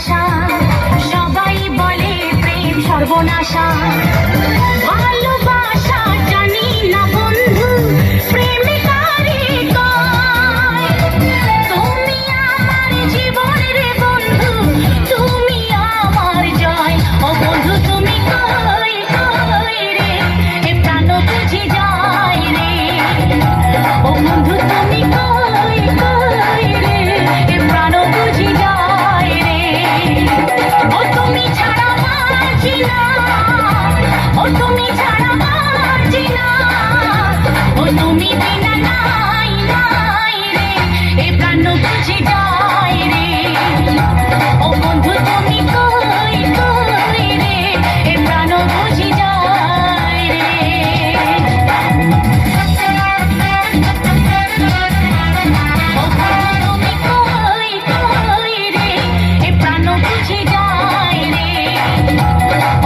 ভালোবাসা সবাই বলে প্রেম সর্বনাশা। she does.